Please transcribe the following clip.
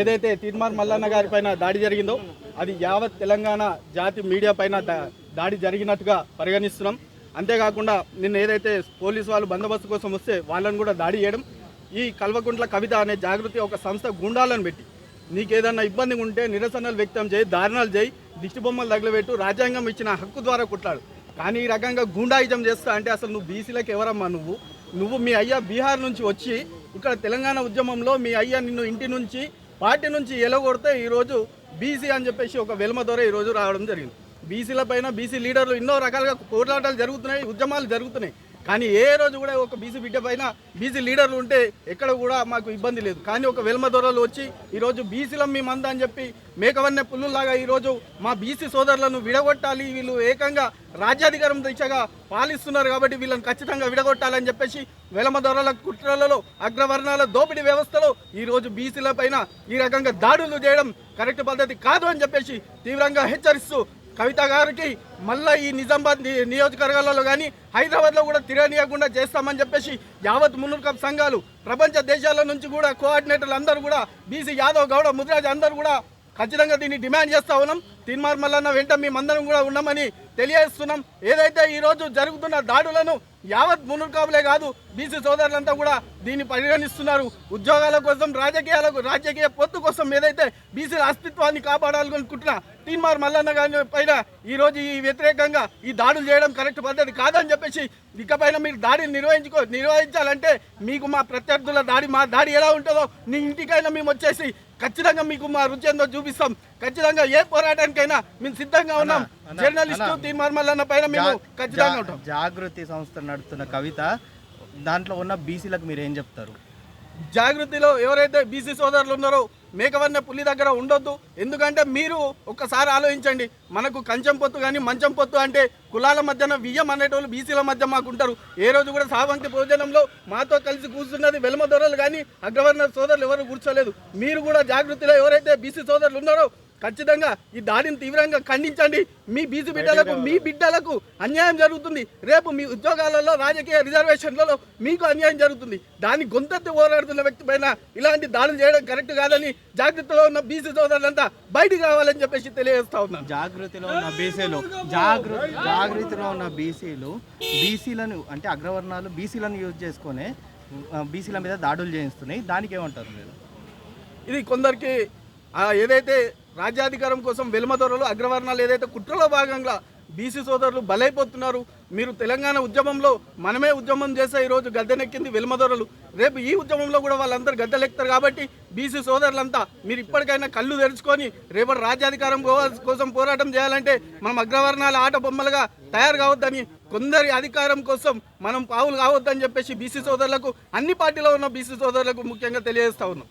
ఏదైతే తీర్మార్ మల్లన్న గారి పైన దాడి జరిగిందో అది యావత్ తెలంగాణ జాతి మీడియా పైన దా- దాడి జరిగినట్టుగా పరిగణిస్తున్నాం. అంతేకాకుండా నిన్న ఏదైతే పోలీసు వాళ్ళు బందోబస్తు కోసం వస్తే వాళ్ళని కూడా దాడి చేయడం ఈ కల్వకుంట్ల కవిత అనే జాగృతి ఒక సంస్థ గుండాలను పెట్టి నీకేదన్నా ఇబ్బంది ఉంటే నిరసనలు వ్యక్తం చేయి దారుణాలు చేయి దిష్టి బొమ్మలు తగలబెట్టు రాజ్యాంగం ఇచ్చిన హక్కు ద్వారా కుట్లాడు. కానీ ఈ రకంగా గూండాయిజం చేస్తా అంటే అసలు నువ్వు బీసీలకు ఎవరమ్మా నువ్వు? నువ్వు మీ అయ్యా బీహార్ నుంచి వచ్చి ఇక్కడ తెలంగాణ ఉద్యమంలో మీ అయ్యా నిన్ను ఇంటి నుంచి పార్టీ నుంచి ఎలగొడితే ఈరోజు బీసీ అని చెప్పేసి ఒక వెలుమ ద్వారా ఈరోజు రావడం జరిగింది. బీసీల పైన బీసీ లీడర్లు ఎన్నో రకాలుగా పోరాటాలు జరుగుతున్నాయి ఉద్యమాలు జరుగుతున్నాయి. కానీ ఏ రోజు కూడా ఒక బీసీ బిడ్డ పైన బీసీ లీడర్లు ఉంటే ఎక్కడ కూడా మాకు ఇబ్బంది లేదు. కానీ ఒక వెల్మ దొరలు వచ్చి ఈరోజు బీసీలం మీ మంద అని చెప్పి మేకవన్నె పుల్లులాగా ఈరోజు మా బీసీ సోదరులను విడగొట్టాలి. వీళ్ళు ఏకంగా రాజ్యాధికారం దిశగా పాలిస్తున్నారు కాబట్టి వీళ్ళని ఖచ్చితంగా విడగొట్టాలని చెప్పేసి వెలమ దొరల కుట్రలలో అగ్రవర్ణాల దోపిడీ వ్యవస్థలో ఈరోజు బీసీల పైన ఈ రకంగా దాడులు చేయడం కరెక్ట్ పద్ధతి కాదు అని చెప్పేసి తీవ్రంగా హెచ్చరిస్తూ కవిత గారికి మళ్ళా ఈ నిజామాబాద్ ని- నియోజకవర్గాలలో కానీ హైదరాబాద్లో కూడా తిరగనీయకుండా చేస్తామని చెప్పేసి యావత్ మున్నూరు సంఘాలు ప్రపంచ దేశాల నుంచి కూడా కోఆర్డినేటర్లు అందరూ కూడా బీసీ యాదవ్ గౌడ ముదిరాజ్ అందరూ కూడా ఖచ్చితంగా దీన్ని డిమాండ్ చేస్తా ఉన్నాం. తిన్మార్ మల్లన్న వెంట మేమందరం కూడా ఉన్నామని తెలియజేస్తున్నాం. ఏదైతే ఈ రోజు జరుగుతున్న దాడులను యావత్ మునుకాబులే కాదు బీసీ సోదరులంతా కూడా దీన్ని పరిగణిస్తున్నారు. ఉద్యోగాల కోసం రాజకీయాలకు రాజకీయ పొత్తు కోసం ఏదైతే బీసీల అస్తిత్వాన్ని కాపాడాలనుకుంటున్న తీన్మార్ మల్లన్న గారి పైన ఈరోజు ఈ వ్యతిరేకంగా ఈ దాడులు చేయడం కరెక్ట్ పద్ధతి కాదని చెప్పేసి ఇకపైన మీరు దాడిని నిర్వహించుకో నిర్వహించాలంటే మీకు మా ప్రత్యర్థుల దాడి మా దాడి ఎలా ఉంటుందో నీ ఇంటికైనా మేము వచ్చేసి ఖచ్చితంగా మీకు మా రుచి ఏందో చూపిస్తాం. ఖచ్చితంగా ఏ పోరాటానికైనా మేము సిద్ధంగా ఉన్నాం. జర్నలిస్టు అన్న. తీన్మార్ మల్లన్న పైన మేము ఖచ్చితంగా ఉంటాం. జాగృతి సంస్థ నడుపుతున్న కవిత దాంట్లో ఉన్న బీసీలకు మీరు ఏం చెప్తారు? జాగృతిలో ఎవరైతే బీసీ సోదరులు ఉన్నారో మేకవన్న పులి దగ్గర ఉండొద్దు. ఎందుకంటే మీరు ఒక్కసారి ఆలోచించండి. మనకు కంచం పొత్తు కానీ మంచం పొత్తు అంటే కులాల మధ్యన వియ్యం అనేటోళ్ళు బీసీల మధ్య మాకు ఉంటారు ఏ రోజు కూడా సావంతి భోజనంలో మాతో కలిసి కూర్చున్నది వెలమ దొరలు కానీ అగ్రవర్ణ సోదరులు ఎవరు కూర్చోలేదు. మీరు కూడా జాగృతిలో ఎవరైతే బీసీ సోదరులు ఉన్నారో ఖచ్చితంగా ఈ దాడిని తీవ్రంగా ఖండించండి. మీ బీసీ బిడ్డలకు మీ బిడ్డలకు అన్యాయం జరుగుతుంది. రేపు మీ ఉద్యోగాలలో రాజకీయ రిజర్వేషన్లలో మీకు అన్యాయం జరుగుతుంది. దాన్ని గొంతెత్తి పోరాడుతున్న వ్యక్తి పైన ఇలాంటి దాడులు చేయడం కరెక్ట్ కాదని జాగ్రత్తలో ఉన్న బీసీ సోదరులంతా బయటికి రావాలని చెప్పేసి తెలియజేస్తా ఉన్నాను. జాగృతిలో ఉన్న బీసీలు జాగృతి జాగృతిలో ఉన్న బీసీలు బీసీలను అంటే అగ్రవర్ణాలు బీసీలను యూజ్ చేసుకొని బీసీల మీద దాడులు చేయిస్తున్నాయి. దానికి ఏమంటారు మీరు? ఇది కొందరికి ఏదైతే రాజ్యాధికారం కోసం వెలుమదొరలు అగ్రవర్ణాలు ఏదైతే కుట్రలో భాగంగా బీసీ సోదరులు బలైపోతున్నారు మీరు తెలంగాణ ఉద్యమంలో మనమే ఉద్యమం చేసే ఈరోజు గద్దెనెక్కింది వెలుమదొరలు రేపు ఈ ఉద్యమంలో కూడా వాళ్ళందరూ గద్దెలెక్తారు కాబట్టి బీసీ సోదరులంతా మీరు ఇప్పటికైనా కళ్ళు తెరుచుకొని రేపటి రాజ్యాధికారం కోసం పోరాటం చేయాలంటే మనం అగ్రవర్ణాల ఆట బొమ్మలుగా తయారు కావద్దని కొందరి అధికారం కోసం మనం పావులు కావద్దని చెప్పేసి బీసీ సోదరులకు అన్ని పార్టీలో ఉన్న బీసీ సోదరులకు ముఖ్యంగా తెలియజేస్తా ఉన్నాం.